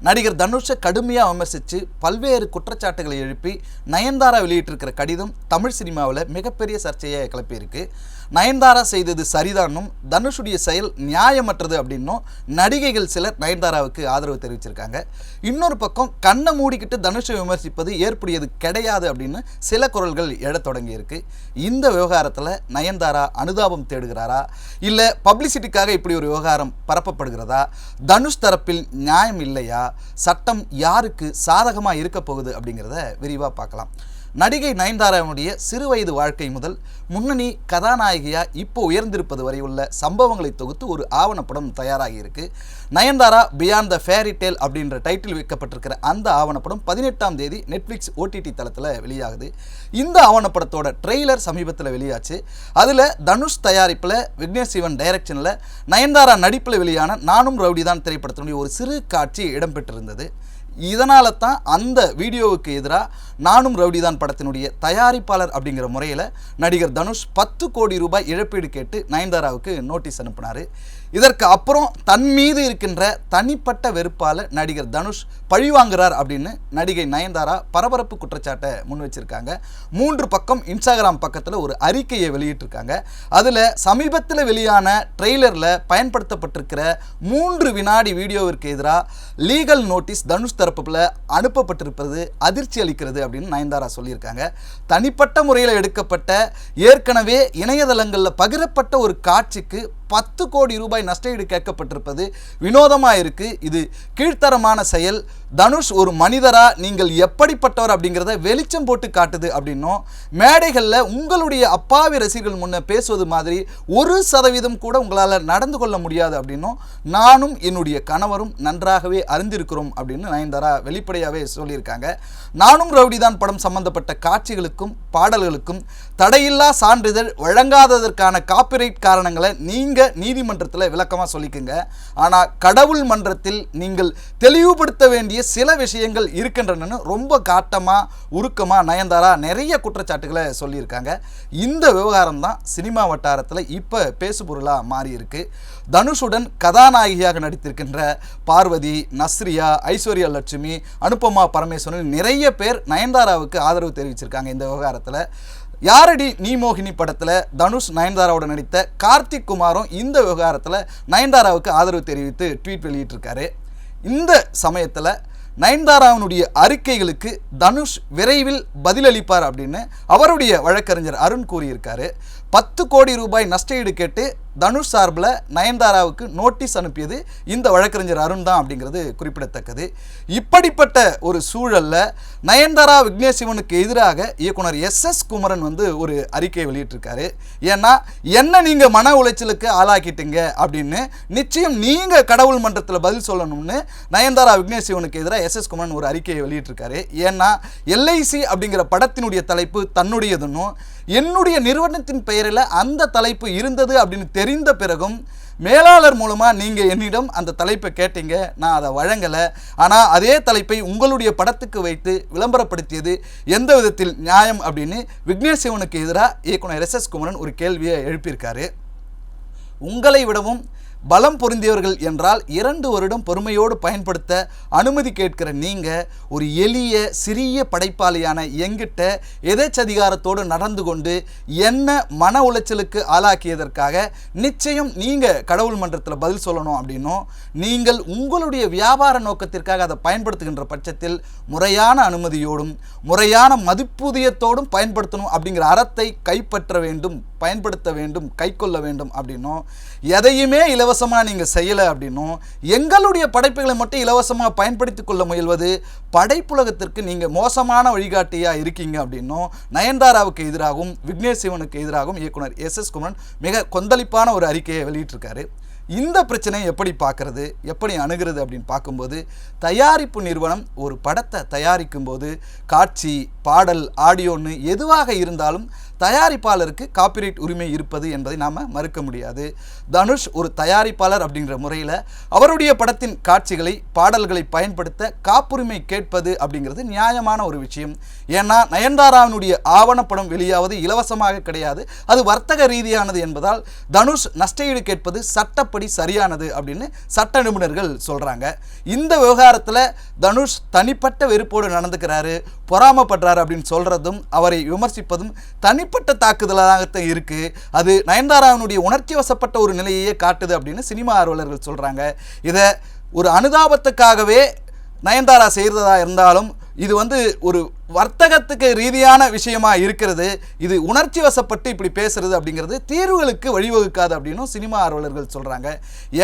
நடிகர் தனுஷை கடுமையாக விமர்சித்து பல்வேறு குற்றச்சாட்டுகளை எழுப்பி நயன்தாரா வெளியிட்டிருக்கிற கடிதம் தமிழ் சினிமாவில் மிகப்பெரிய சர்ச்சையை கிளப்பியிருக்கு. நயன்தாரா செய்தது சரிதானும் தனுஷுடைய செயல் நியாயமற்றது அப்படின்னும் நடிகைகள் சிலர் நயன்தாராவுக்கு ஆதரவு தெரிவிச்சிருக்காங்க. இன்னொரு பக்கம் கண்ணை மூடிக்கிட்டு தனுஷை விமர்சிப்பது ஏற்புடையது கிடையாது அப்படின்னு சில குரல்கள் எழத் தொடங்கியிருக்கு. இந்த விவகாரத்தில் நயன்தாரா அனுதாபம் தேடுகிறாரா? இல்லை பப்ளிசிட்டிக்காக இப்படி ஒரு விவகாரம் பரப்பப்படுகிறதா? தனுஷ் தரப்பில் நியாயம் இல்லையா? சட்டம் யாருக்கு சாதகமாக இருக்க போகுது அப்படிங்கிறத விரிவாக பார்க்கலாம். நடிகை நயன்தாராவினுடைய சிறுவயது வாழ்க்கை முதல் முன்னணி கதாநாயகியா இப்போ உயர்ந்திருப்பது வரை உள்ள சம்பவங்களை தொகுத்து ஒரு ஆவணப்படம் தயாராகி இருக்கு Nayanthara beyond the fairy tale அப்படின்ற டைட்டில் வைக்கப்பட்டிருக்கிற அந்த ஆவணப்படம் பதினெட்டாம் தேதி நெட்ஃப்ளிக்ஸ் ஓடிடி தளத்தில் வெளியாகுது. இந்த ஆவணப்படத்தோட ட்ரெய்லர் சமீபத்தில் வெளியாச்சு. அதில் தனுஷ் தயாரிப்பில் விக்னேஷ் சிவன் டைரக்ஷனில் நயன்தாரா நடிப்பில் வெளியான நானும் ரவுடி தான் திரைப்படத்தினுடைய ஒரு சிறு காட்சி இடம்பெற்றிருந்தது. இதனால தான் அந்த வீடியோவுக்கு எதிராக நானும் ரவுடிதான் படத்தினுடைய தயாரிப்பாளர் அப்படிங்கிற முறையில் நடிகர் தனுஷ் பத்து கோடி ரூபாய் இழப்பீடு கேட்டு நயன்தாராவுக்கு நோட்டீஸ் அனுப்பினார். இதற்கு அப்புறம் தன் மீது இருக்கின்ற தனிப்பட்ட வெறுப்பால் நடிகர் தனுஷ் பழிவாங்குறார் அப்படின்னு நடிகை நயன்தாரா பரபரப்பு குற்றச்சாட்டை முன் வச்சிருக்காங்க. மூன்று பக்கம் இன்ஸ்டாகிராம் பக்கத்தில் ஒரு அறிக்கையை வெளியிட்டிருக்காங்க. அதில் சமீபத்தில் வெளியான ட்ரெய்லரில் பயன்படுத்தப்பட்டிருக்கிற மூன்று வினாடி வீடியோவிற்கு எதிராக லீகல் நோட்டீஸ் தனுஷ் தரப்புல அனுப்பப்பட்டிருப்பது அதிர்ச்சி அளிக்கிறது அப்படின்னு நயன்தாரா சொல்லியிருக்காங்க. தனிப்பட்ட முறையில் எடுக்கப்பட்ட ஏற்கனவே இணையதளங்களில் பகிரப்பட்ட ஒரு காட்சிக்கு பத்து கோடி ரூபாய் நஷ்டஈடு கேட்கப்பட்டிருப்பது வினோதமாக இருக்குது இது கீழ்த்தரமான செயல். தனுஷ் ஒரு மனிதரா நீங்கள் எப்படிப்பட்டவர் அப்படிங்கிறத வெளிச்சம் போட்டு காட்டுது அப்படின்னும். மேடைகளில் உங்களுடைய அப்பாவி ரசிகர்கள் முன்ன பேசுவது மாதிரி ஒரு சதவீதம் கூட உங்களால் நடந்து கொள்ள முடியாது அப்படின்னும். நானும் என்னுடைய கணவரும் நன்றாகவே அறிந்திருக்கிறோம் அப்படின்னு நயன்தாரா வெளிப்படையாகவே சொல்லியிருக்காங்க. நானும் ரவுடிதான் படம் சம்பந்தப்பட்ட காட்சிகளுக்கும் பாடல்களுக்கும் தடையில்லா சான்றிதழ் வழங்காததற்கான காப்பிரைட் காரணங்களை நீங்கள் நீதிமன்றத்தில் விளக்கமாக சொல்லிக்குங்க. ஆனால் கடவுள் மன்றத்தில் நீங்கள் தெளிவுபடுத்த வேண்டிய சில விஷயங்கள் இருக்கின்றனன்னு ரொம்ப காட்டமாக உருக்கமாக நயன்தாரா நிறைய குற்றச்சாட்டுகளை சொல்லியிருக்காங்க. இந்த விவகாரம் தான் சினிமா வட்டாரத்தில் இப்போ பேசுபொருளாக மாறி இருக்கு தனுஷுடன் கதாநாயகியாக நடித்திருக்கின்ற பார்வதி நஸ்ரியா ஐஸ்வர்யா லட்சுமி அனுபமா பரமேஸ்வரன் நிறைய பேர் நயன்தாராவுக்கு ஆதரவு தெரிவிச்சிருக்காங்க இந்த விவகாரத்தில். யாரடி நீ மோகினி படத்தில் தனுஷ் நயன்தாராவோட நடித்த கார்த்திக் குமாரும் இந்த விவகாரத்தில் நயன்தாராவுக்கு ஆதரவு தெரிவித்து ட்வீட் வெளியிட்டிருக்காரு. இந்த சமயத்தில் நயன்தாராவினுடைய அறிக்கைகளுக்கு தனுஷ் விரைவில் பதிலளிப்பார் அப்படின்னு அவருடைய வழக்கறிஞர் அருண் கூறியிருக்காரு. பத்து கோடி ரூபாய் நஷ்டஈடு கேட்டு தனுஷ் சார்பில் நயன்தாராவுக்கு நோட்டீஸ் அனுப்பியது இந்த வழக்கறிஞர் அருண் தான் அப்படிங்கிறது குறிப்பிடத்தக்கது. இப்படிப்பட்ட ஒரு சூழலில் நயன்தாரா விக்னேஷ் சிவனுக்கு எதிராக இயக்குனர் எஸ் எஸ் குமரன் வந்து ஒரு அறிக்கையை வெளியிட்டிருக்காரு. ஏன்னா என்ன நீங்கள் மன உளைச்சலுக்கு ஆளாக்கிட்டீங்க? அப்படின்னு நிச்சயம் நீங்கள் கடவுள் மன்றத்தில் பதில் சொல்லணும்னு நயன்தாரா விக்னேஷ் சிவனுக்கு எதிராக எஸ் எஸ் குமரன் ஒரு அறிக்கையை வெளியிட்டிருக்காரு. ஏன்னா எல்ஐசி அப்படிங்கிற படத்தினுடைய தலைப்பு தன்னுடையதுன்னும் என்னுடைய நிறுவனத்தின் பெயரில் அந்த தலைப்பு இருந்தது அப்படின்னு தெரிந்த பிறகும் மேலாளர் மூலமாக நீங்கள் என்னிடம் அந்த தலைப்பை கேட்டீங்க. நான் அதை வழங்கலை. ஆனால் அதே தலைப்பை உங்களுடைய படத்துக்கு வைத்து விளம்பரப்படுத்தியது எந்த விதத்தில் நியாயம் அப்படின்னு விக்னேஷ் சிவனுக்கு எதிராக இயக்குனர் எஸ் எஸ் குமரன் ஒரு கேள்வியை எழுப்பியிருக்காரு. உங்களை விடவும் பலம் பொருந்தியவர்கள் என்றால் இரண்டு வருடம் பொறுமையோடு பயன்படுத்த அனுமதி கேட்கிற நீங்கள் ஒரு எளிய சிறிய படைப்பாளியான எங்கிட்ட எதேச்சதிகாரத்தோடு நடந்து கொண்டு என்ன மன உளைச்சலுக்கு ஆளாக்கியதற்காக நிச்சயம் நீங்கள் கடவுள் மன்றத்தில் பதில் சொல்லணும் அப்படின்னும் நீங்கள் உங்களுடைய வியாபார நோக்கத்திற்காக அதை பயன்படுத்துகின்ற பட்சத்தில் முறையான அனுமதியோடும் முறையான மதிப்பூதியத்தோடும் பயன்படுத்தணும் அப்படிங்கிற அறத்தை கைப்பற்ற வேண்டும் பயன்படுத்த வேண்டும் கைக்கொள்ள வேண்டும் அப்படின்னும் எதையுமே இலவச இலவசமாக நீங்கள் செய்யலை அப்படின்னும் எங்களுடைய படைப்புகளை மட்டும் இலவசமாக பயன்படுத்தி கொள்ள முயல்வது படைப்புலகத்திற்கு நீங்கள் மோசமான வழிகாட்டியாக இருக்கீங்க அப்படின்னும் நயன்தாராவுக்கு எதிராகவும் விக்னேஷ் சிவனுக்கு எதிராகவும் இயக்குனர் எஸ் எஸ் குமரன் மிக கொந்தளிப்பான ஒரு அறிக்கையை வெளியிட்டிருக்காரு. இந்த பிரச்சனையை எப்படி பார்க்கறது எப்படி அணுகிறது அப்படின்னு பார்க்கும்போது தயாரிப்பு நிறுவனம் ஒரு படத்தை தயாரிக்கும் போது காட்சி பாடல் ஆடியோன்னு எதுவாக இருந்தாலும் தயாரிப்பாளருக்கு காப்பிரைட் உரிமை இருப்பது என்பதை நாம் மறுக்க முடியாது. தனுஷ் ஒரு தயாரிப்பாளர் அப்படிங்கிற முறையில் அவருடைய படத்தின் காட்சிகளை பாடல்களை பயன்படுத்த காப்புரிமை கேட்பது அப்படிங்கிறது நியாயமான ஒரு விஷயம். ஏன்னா நயன்தாராவினுடைய ஆவணப்படம் வெளியாவது இலவசமாக கிடையாது. அது வர்த்தக ரீதியானது என்பதால் தனுஷ் நஷ்டஈடு கேட்பது சட்டப்படி சரியானது அப்படின்னு சட்ட நிபுணர்கள் சொல்கிறாங்க இந்த விவகாரத்தில் தனுஷ் தனிப்பட்ட வெறுப்போடு நடந்துக்கிறாரு பொறாமப்படுறாரு அப்படின்னு சொல்கிறதும் அவரை விமர்சிப்பதும் தனி தனிப்பட்ட தாக்குதலாகத்தான் இருக்குது அது நயன்தாராவினுடைய உணர்ச்சி வசப்பட்ட ஒரு நிலையையே காட்டுது அப்படின்னு சினிமா ஆர்வலர்கள் சொல்கிறாங்க இதை ஒரு அனுதாபத்துக்காகவே நயன்தாரா செய்கிறதா இருந்தாலும் இது வந்து ஒரு வர்த்தகத்துக்கு ரீதியான விஷயமா இருக்கிறது. இது உணர்ச்சி வசப்பட்டு இப்படி பேசுறது அப்படிங்கிறது தீர்வுகளுக்கு வழிவகுக்காது அப்படின்னும் சினிமா ஆர்வலர்கள் சொல்கிறாங்க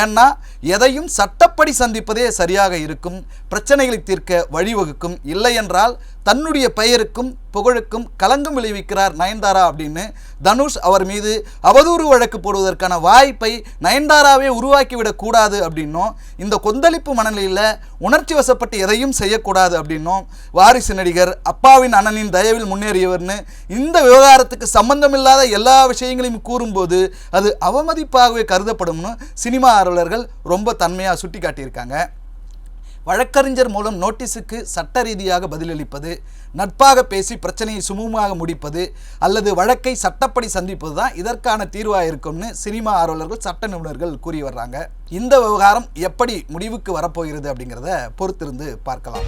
ஏன்னா எதையும் சட்டப்படி சந்திப்பதே சரியாக இருக்கும். பிரச்சனைகளை தீர்க்க வழிவகுக்கும். இல்லை என்றால் தன்னுடைய பெயருக்கும் புகழுக்கும் கலங்கம் விளைவிக்கிறார் நயன்தாரா அப்படின்னு தனுஷ் அவர் மீது அவதூறு வழக்கு போடுவதற்கான வாய்ப்பை நயன்தாராவே உருவாக்கிவிடக்கூடாது அப்படின்னும் இந்த கொந்தளிப்பு மனநிலையில் உணர்ச்சி வசப்பட்டு எதையும் செய்யக்கூடாது அப்படின்னும் வாரிசு நடிகர் அப்பாவின் அண்ணனின் தயவில் முன்னேறியவர்னு இந்த விவகாரத்துக்கு சம்பந்தமில்லாத எல்லா விஷயங்களையும் கூறும்போது அது அவமதிப்பாகவே கருதப்படும்னு சினிமா ஆர்வலர்கள் ரொம்ப தன்மையாக சுட்டி காட்டியிருக்காங்க வழக்கறிஞர் மூலம் நோட்டீஸுக்கு சட்ட ரீதியாக பதிலளிப்பது நட்பாக பேசி பிரச்சனையை சுமூகமாக முடிப்பது அல்லது வழக்கை சட்டப்படி சந்திப்பது தான் இதற்கான தீர்வாக இருக்கும்னு சினிமா ஆர்வலர்கள் சட்ட நிபுணர்கள் கூறி வர்றாங்க. இந்த விவகாரம் எப்படி முடிவுக்கு வரப்போகிறது அப்படிங்கிறத பொறுத்திருந்து பார்க்கலாம்.